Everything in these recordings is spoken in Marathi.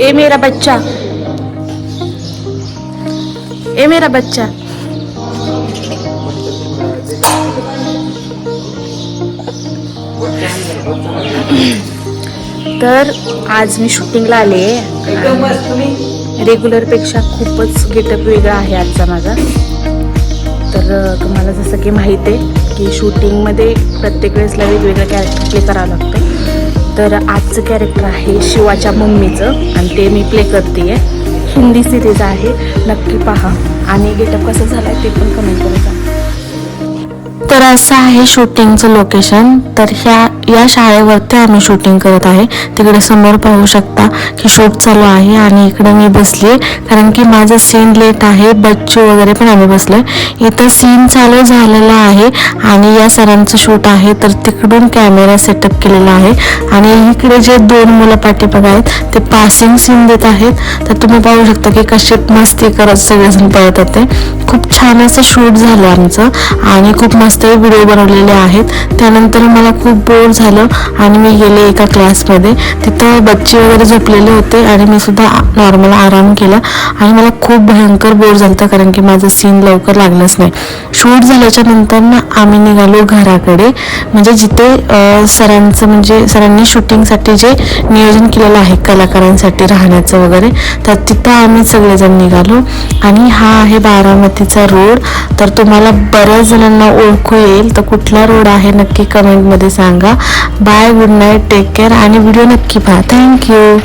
ए मेरा बच्चा। ए मेरा बच्चा। तर आज मी शूटिंगला आले. रेग्युलरपेक्षा खूपच गेटअप वेगळा आहे आजचा माझा. तर तुम्हाला जसं की माहीत आहे की शूटिंगमध्ये प्रत्येक वेळेसला वेगवेगळं कॅरेक्टर प्ले करावं लागतं तर आजचं कॅरेक्टर आहे शिवाच्या मम्मीचं. आणि ते मी प्ले करते हिंदी सिरीज आहे. नक्की पहा. आणि गेटअप कसं झालं आहे ते पण कमेंट करून सांगा. तर असं आहे शूटिंगचं लोकेशन तर ह्या या शाळेवरती आम्ही शूटिंग करत आहे. तिकडे समोर पाहू शकता की शूट चालू आहे आणि इकडे मी बसली कारण की माझं सीन लेट आहे बच्चू वगैरे पण आम्ही बसलोय. इथं सीन चालू झालेला आहे आणि या सरांचं शूट आहे. तर तिकडून कॅमेरा सेटअप केलेला आहे. आणि इकडे जे दोन मुलं पाठीमागे आहेत ते पासिंग सीन देत आहेत. तर तुम्ही पाहू शकता की कशी मस्ती करत सगळेजण पळत होते खूप छान असं शूट झालं आमचं आणि खूप मस्त व्हिडिओ बनवलेले आहेत. त्यानंतर मला खूप बोर झालं आणि मी गेले एका क्लासमध्ये तिथं बच्चे वगैरे झोपलेले होते आणि मी सुद्धा नॉर्मल आराम केला आणि मला खूप भयंकर बोर झालं कारण की माझं सीन लवकर लागलंच नाही. शूट झाल्याच्यानंतर ना आम्ही निघालो घराकडे. म्हणजे जिथे सरांचं म्हणजे सरांनी शूटिंगसाठी जे नियोजन केलेलं आहे कलाकारांसाठी राहण्याचं वगैरे तर तिथं आम्ही सगळेजण निघालो. आणि हा आहे बारामतीचा रोड? तर तुम्हाला बऱ्याच जणांना ओळखू येईल. तर कुठला रोड आहे नक्की कमेंटमध्ये सांगा. Bye good night take care आणि व्हिडिओ नक्की पहा. थँक्यू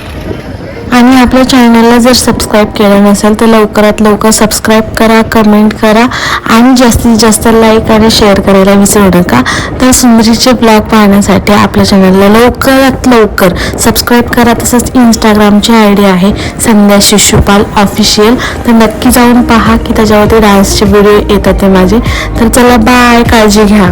आणि आपल्या चॅनलला जर सबस्क्राईब केलं नसेल तर लवकरात लवकर सबस्क्राईब करा कमेंट करा. आणि जास्तीत जास्त लाईक आणि शेअर करायला विसरू नका. तर सुंदरीचे ब्लॉग पाहण्यासाठी आपल्या चॅनलला लवकरात लवकर सबस्क्राईब करा. तसंच इंस्टाग्रामची आय डी आहे संध्या शिशुपाल ऑफिशियल तर नक्की जाऊन पहा की त्याच्यावरती डान्सचे व्हिडिओ येतात ते माझे. तर चला बाय काळजी घ्या.